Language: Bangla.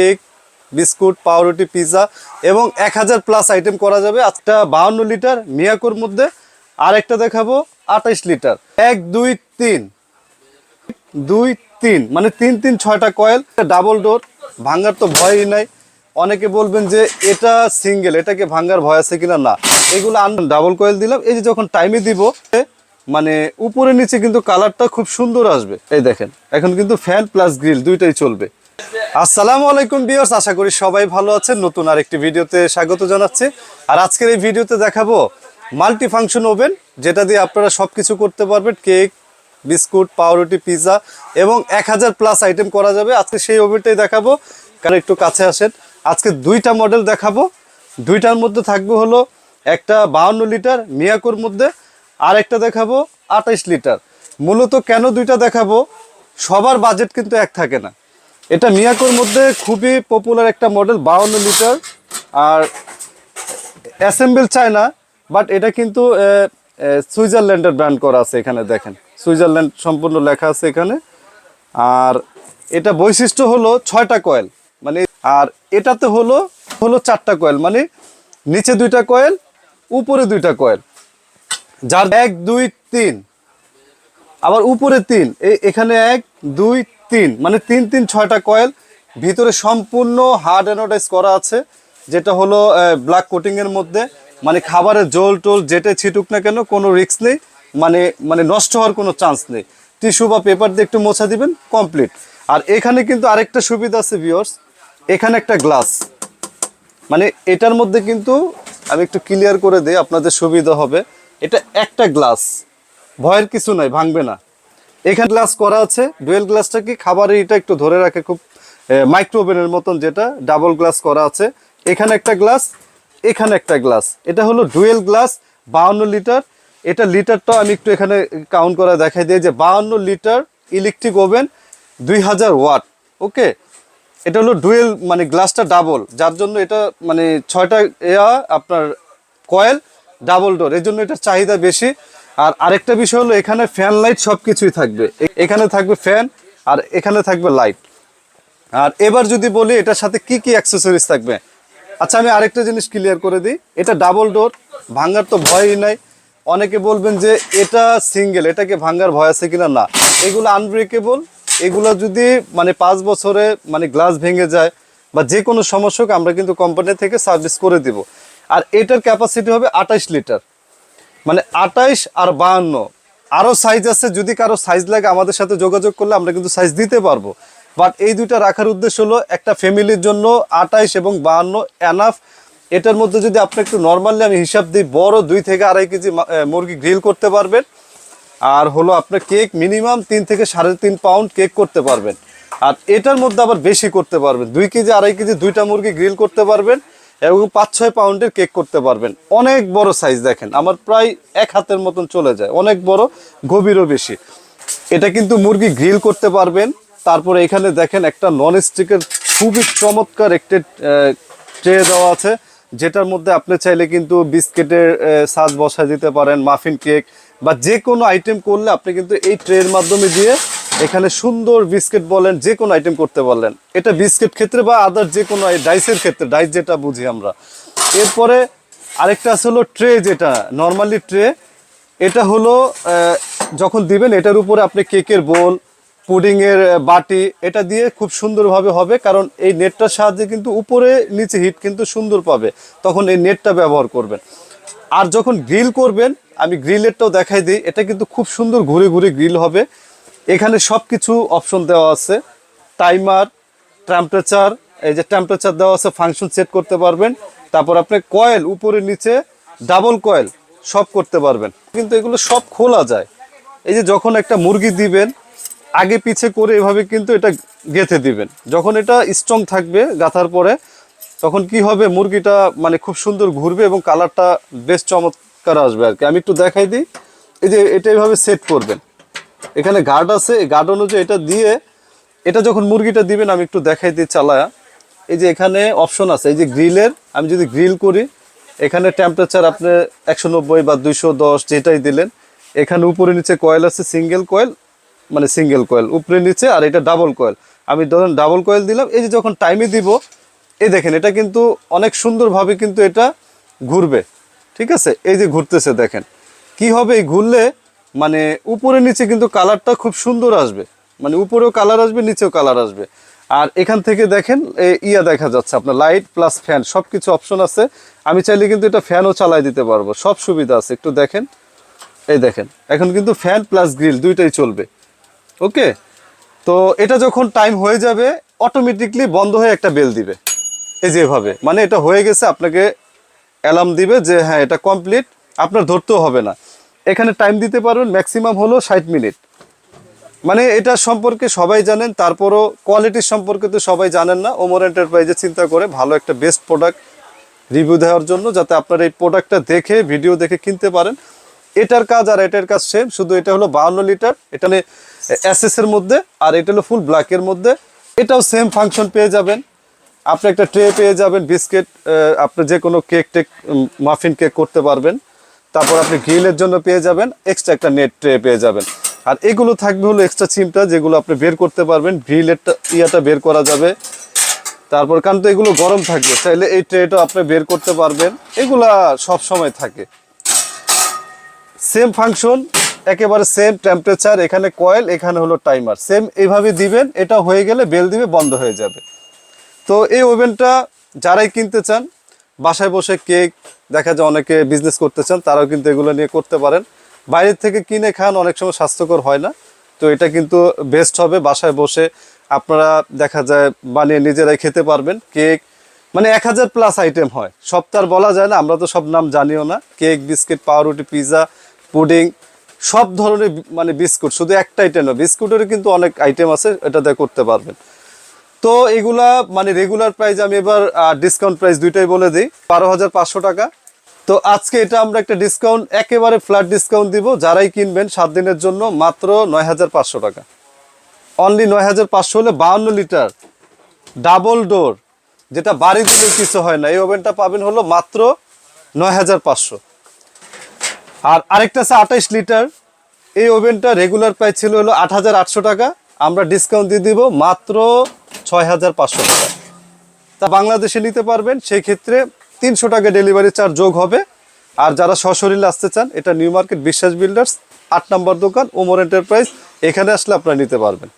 কেক, বিস্কুট, পাউরুটি পিৎজা এবং এক হাজার প্লাস আইটেম করা যাবে। একটা বাহান্ন লিটার মিয়াকোর মধ্যে। আর একটা দেখাবো, আঠাইশ লিটার এক, দুই, তিন। দুই, তিন মানে তিন তিন, ছয়টা কয়েল ডাবল ডোর ভাঙ্গার তো ভয়ই নাই। অনেকে বলবেন যে এটা সিঙ্গেল এটাকে ভাঙ্গার ভয় আছে কিনা? না। এগুলো আন ডাবল কয়েল দিলাম। এই যে যখন টাইমে দিব মানে উপরে নিচে কিন্তু কালারটা খুব সুন্দর আসবে। এই দেখেন, এখন কিন্তু ফ্যান প্লাস গ্রিল দুইটাই চলবে। আসসালামু আলাইকুম বিয়ার্স আশা করি সবাই ভালো আছেন। নতুন আরেকটি ভিডিওতে স্বাগত জানাচ্ছি। আর আজকের এই ভিডিওতে দেখাবো মাল্টি ফাংশন ওভেন যেটা দিয়ে আপনারা সবকিছু করতে পারবেন। কেক, বিস্কুট, পাউরুটি পিৎজা এবং এক হাজার প্লাস আইটেম করা যাবে। আজকে সেই ওভেনটাই দেখাবো। কারণ একটু কাছে আসেন। আজকে দুইটা মডেল দেখাবো। দুইটার মধ্যে থাকবে হলো একটা বাহান্ন লিটার মিয়াকোর মধ্যে। আর একটা দেখাবো আঠাইশ লিটার মূলত কেন দুইটা দেখাবো? সবার বাজেট কিন্তু এক থাকে না। এটা মিয়াকোর মধ্যে খুবই পপুলার একটা মডেল বাউন্ন লিটার আর অ্যাসেম্বল চায় না বাট এটা কিন্তু সুইজারল্যান্ডের ব্র্যান্ড করা আছে এখানে, দেখেন। সুইজারল্যান্ড সম্পূর্ণ লেখা আছে এখানে। আর এটা বৈশিষ্ট্য হলো ছয়টা কয়েল মানে আর এটাতে হলো হলো চারটা কয়েল মানে নিচে দুইটা কয়েল উপরে দুইটা কয়েল যার এক, দুই, তিন আবার উপরে তিন। এখানে এক, দুই, তিন। মানে তিন তিন, ছয়টা কয়েল। ভিতরে সম্পূর্ণ হার্ড অ্যানোডাইজ করা আছে, যেটা হলো ব্ল্যাক কোটিং এর মধ্যে। মানে খাবারের জল টোল যেটা ছিটুক না কেন, কোনো রিস্ক নেই। মানে মানে নষ্ট হওয়ার কোনো চান্স নেই। টিস্যু বা পেপার দিয়ে একটু মোছা দিবেন কমপ্লিট আর এখানে কিন্তু আরেকটা সুবিধা আছে ভিওর্স এখানে একটা গ্লাস মানে এটার মধ্যে কিন্তু আমি একটু ক্লিয়ার করে দিই, আপনাদের সুবিধা হবে। এটা একটা গ্লাস ভয়ের কিছু নাই, ভাঙবে না। এখানে গ্লাস করা আছে ডুয়েল গ্লাসটা কি খাবারের এটা একটু ধরে রাখে খুব মাইক্রো ওভেনের মতন যেটা ডাবল গ্লাস করা আছে। এখানে একটা গ্লাস এখানে একটা গ্লাস এটা হলো ডুয়েল গ্লাস বাহান্ন লিটার এটা লিটারটা আমি একটু এখানে কাউন্ট করে দেখাই দিই যে বাহান্ন লিটার ইলেকট্রিক ওভেন দুই হাজার ওয়াট ওকে এটা হলো ডুয়েল মানে গ্লাসটা ডাবল যার জন্য এটা মানে ছয়টা এয়া আপনার কয়েল ডাবল ডোর এর জন্য এটা চাহিদা বেশি। আর আরেকটা বিষয় হলো, এখানে ফ্যান লাইট সব কিছুই থাকবে এখানে থাকবে ফ্যান আর এখানে থাকবে লাইট আর এবার যদি বলি, এটার সাথে কি কি অ্যাক্সেসরিজ থাকবে? আচ্ছা আমি আরেকটা জিনিস ক্লিয়ার করে দিই। এটা ডাবল ডোর ভাঙ্গার তো ভয়ই নাই। অনেকে বলবেন যে, এটা সিঙ্গেল এটাকে ভাঙ্গার ভয় আছে কিনা? না। এগুলো আনব্রেকেবল এগুলো যদি মানে পাঁচ বছরে মানে গ্লাস ভেঙে যায়, বা যে কোনো সমস্যা হোক, আমরা কিন্তু কোম্পানি থেকে সার্ভিস করে দিব। আর এটার ক্যাপাসিটি হবে আঠাইশ লিটার মানে আঠাইশ আর বাহান্ন। আরও সাইজ আছে, যদি কারও সাইজ লাগে আমাদের সাথে যোগাযোগ করলে আমরা কিন্তু সাইজ দিতে পারব। বাট এই দুইটা রাখার উদ্দেশ্য হলো একটা ফ্যামিলির জন্য আঠাইশ এবং বাহান্ন এনাফ এটার মধ্যে যদি আপনি একটু নর্মালি আমি হিসাব দিই, বড় দুই থেকে আড়াই কেজি মুরগি গ্রিল করতে পারবেন। আর হলো আপনার কেক মিনিমাম তিন থেকে সাড়ে তিন পাউন্ড কেক করতে পারবেন। আর এটার মধ্যে আবার বেশি করতে পারবেন। দুই কেজি, আড়াই কেজি দুইটা মুরগি গ্রিল করতে পারবেন। এবং পাঁচ ছয় পাউন্ডের কেক করতে পারবেন। অনেক বড় সাইজ দেখেন, আমার প্রায় এক হাতের মতন চলে যায়, অনেক বড়, গভীরও বেশি। এটা কিন্তু মুরগি গ্রিল করতে পারবেন, তারপরে এখানে দেখেন একটা নন স্টিকের খুবই চমৎকার একটি ট্রে দেওয়া আছে, যেটার মধ্যে আপনি চাইলে কিন্তু বিস্কিটের সাজ বসায় দিতে পারেন মাফিন কেক বা যে কোনো আইটেম করলে আপনি কিন্তু এই ট্রের মাধ্যমে দিয়ে এখানে সুন্দর বিস্কিট বলেন, যে কোনো আইটেম করতে পারলেন। এটা বিস্কিট ক্ষেত্রে বা আদার যে কোনো ডাইসের ক্ষেত্রে ডাইস যেটা বুঝি আমরা। এরপরে আরেকটা আছে হলো ট্রে যেটা নর্মালি ট্রে এটা হলো যখন দিবেন এটার উপরে আপনি কেকের বোল পুডিংয়ের বাটি, এটা দিয়ে খুব সুন্দরভাবে হবে, কারণ এই নেটটার সাহায্যে কিন্তু উপরে নিচে হিট কিন্তু সুন্দর পাবে, তখন এই নেটটা ব্যবহার করবেন। আর যখন গ্রিল করবেন, আমি গ্রিলেরটাও দেখাই দিই, এটা কিন্তু খুব সুন্দর ঘুরে ঘুরে গ্রিল হবে। এখানে সব কিছু অপশন দেওয়া আছে। টাইমার টেম্পারেচার এই যে টেম্পারেচার দেওয়া আছে ফাংশন সেট করতে পারবেন। তারপর আপনি কয়েল উপরে নিচে ডাবল কয়েল সব করতে পারবেন। কিন্তু এগুলো সব খোলা যায়। এই যে যখন একটা মুরগি দিবেন, আগে পিছে করে এভাবে কিন্তু এটা গেঁথে দিবেন। যখন এটা স্ট্রং থাকবে গাথার পরে, তখন কি হবে? মুরগিটা মানে খুব সুন্দর ঘুরবে এবং কালারটা বেশ চমৎকার আসবে আর কি। আমি একটু দেখাই দিই। এই যে এটা এভাবে সেট করবেন। এখানে গার্ড আছে। গার্ড অনুযায়ী এটা দিয়ে এটা যখন মুরগিটা দিবেন, আমি একটু দেখাই দিই চালায়া। এই যে এখানে অপশন আছে। এই যে গ্রিলের, আমি যদি গ্রিল করি, এখানে টেম্পারেচার আপনি একশো নব্বই বা দুইশো দশ যেটাই দিলেন, এখানে উপরে নিচে কয়েল আছে সিঙ্গেল কয়েল মানে সিঙ্গেল কয়েল উপরে নিচে আর এটা ডাবল কয়েল আমি ধরুন ডাবল কয়েল দিলাম। এই যে যখন টাইমে দিব, এই দেখেন, এটা কিন্তু অনেক সুন্দরভাবে কিন্তু এটা ঘুরবে। ঠিক আছে? এই যে ঘুরতেছে দেখেন। কি হবে? এই ঘুরলে মানে উপরে নিচে কিন্তু কালারটা খুব সুন্দর আসবে। মানে উপরেও কালার আসবে, নিচেও কালার আসবে। আর এখান থেকে দেখেন ইয়া দেখা যাচ্ছে আপনার, লাইট প্লাস ফ্যান সব কিছু অপশন আছে। আমি চাইলে কিন্তু এটা ফ্যানও চালাই দিতে পারব, সব সুবিধা আছে। একটু দেখেন, এই দেখেন, এখন কিন্তু ফ্যান প্লাস গ্রিল দুইটাই চলবে। ওকে? তো এটা যখন টাইম হয়ে যাবে, অটোমেটিকলি বন্ধ হয়ে একটা বেল দিবে। এই যেভাবে মানে এটা হয়ে গেছে, আপনাকে অ্যালার্ম দিবে যে হ্যাঁ এটা কমপ্লিট, আপনার ধরতেও হবে না। এখানে টাইম দিতে পারবেন ম্যাক্সিমাম হলো ষাট মিনিট মানে এটা সম্পর্কে সবাই জানেন, তারপরও কোয়ালিটির সম্পর্কে তো সবাই জানেন না। ওমর এন্টারপ্রাইজে চিন্তা করে ভালো একটা বেস্ট প্রোডাক্ট রিভিউ দেওয়ার জন্য যাতে আপনারা এই প্রোডাক্টটা দেখে ভিডিও দেখে কিনতে পারেন। এটার কাজ আর এটার কাজ সেম শুধু এটা হলো বাহান্ন লিটার এটা এর মধ্যে, আর এটা হলো ফুল ব্ল্যাকের মধ্যে। এটাও সেম ফাংশন পেয়ে যাবেন। আপনি একটা ট্রে পেয়ে যাবেন বিস্কিট আপনি যে কোনো কেক টেক মাফিন কেক করতে পারবেন। তারপর আপনি গ্রিলের জন্য পেয়ে যাবেন এক্সট্রা একটা নেট ট্রে পেয়ে যাবেন। আর এগুলো থাকবে হলো এক্সট্রা চিমটা যেগুলো আপনি বের করতে পারবেন গ্রিলেরটা ইয়াটা বের করা যাবে। তারপর কারণ তো এগুলো গরম থাকবে, চাইলে এই ট্রেটা আপনি বের করতে পারবেন। এগুলা সব সময় থাকে। সেম ফাংশন একেবারে সেম টেম্পারেচার এখানে কয়েল এখানে হলো টাইমার সেম এইভাবে দিবেন, এটা হয়ে গেলে বেল দিবে, বন্ধ হয়ে যাবে। তো এই ওভেনটা যারাই কিনতে চান বাসায় বসে কেক, দেখা যায় অনেকে বিজনেস করতে চান তারাও কিন্তু এগুলো নিয়ে করতে পারেন। বাইরের থেকে কিনে খান অনেক সময় স্বাস্থ্যকর হয় না। তো এটা কিন্তু বেস্ট হবে, বাসায় বসে আপনারা দেখা যায় বানিয়ে নিজেরাই খেতে পারবেন। কেক মানে এক হাজার প্লাস আইটেম হয়। সব তো আর বলা যায় না, আমরা তো সব নাম জানিও না। কেক, বিস্কিট, পাউরুটি পিৎজা পুডিং সব ধরনের মানে বিস্কুট, শুধু একটা আইটেম না, বিস্কুটেরও কিন্তু অনেক আইটেম আছে, এটা দিয়ে করতে পারবেন। তো এগুলা মানে রেগুলার প্রাইস আমি এবার ডিসকাউন্ট প্রাইস দুইটাই বলে দিই। বারো হাজার পাঁচশো টাকা। তো আজকে এটা আমরা একটা ডিসকাউন্ট একেবারে ফ্ল্যাট ডিসকাউন্ট দিব। যারাই কিনবেন সাত দিনের জন্য মাত্র নয় হাজার পাঁচশো টাকা। অনলি নয় হাজার পাঁচশো হলে বাহান্ন লিটার ডাবল ডোর যেটা বাড়ি দিলে কিছু হয় না। এই ওভেনটা পাবেন হলো মাত্র নয় হাজার পাঁচশো। আর আরেকটা আছে আঠাইশ লিটার এই ওভেনটা রেগুলার প্রাইস ছিল হলো আট হাজার আটশো টাকা। আমরা ডিসকাউন্ট দিয়ে দিব মাত্র ছয় হাজার পাঁচশো টাকা। তা বাংলাদেশে নিতে পারবেন সেই ক্ষেত্রে তিনশো টাকা ডেলিভারি চার্জ যোগ হবে। আর যারা সশরীরে আসতে চান, এটা নিউ মার্কেট বিশ্বাস বিল্ডার্স, আট নম্বর দোকান, ওমর এন্টারপ্রাইজ, এখানে আসলে আপনারা নিতে পারবেন।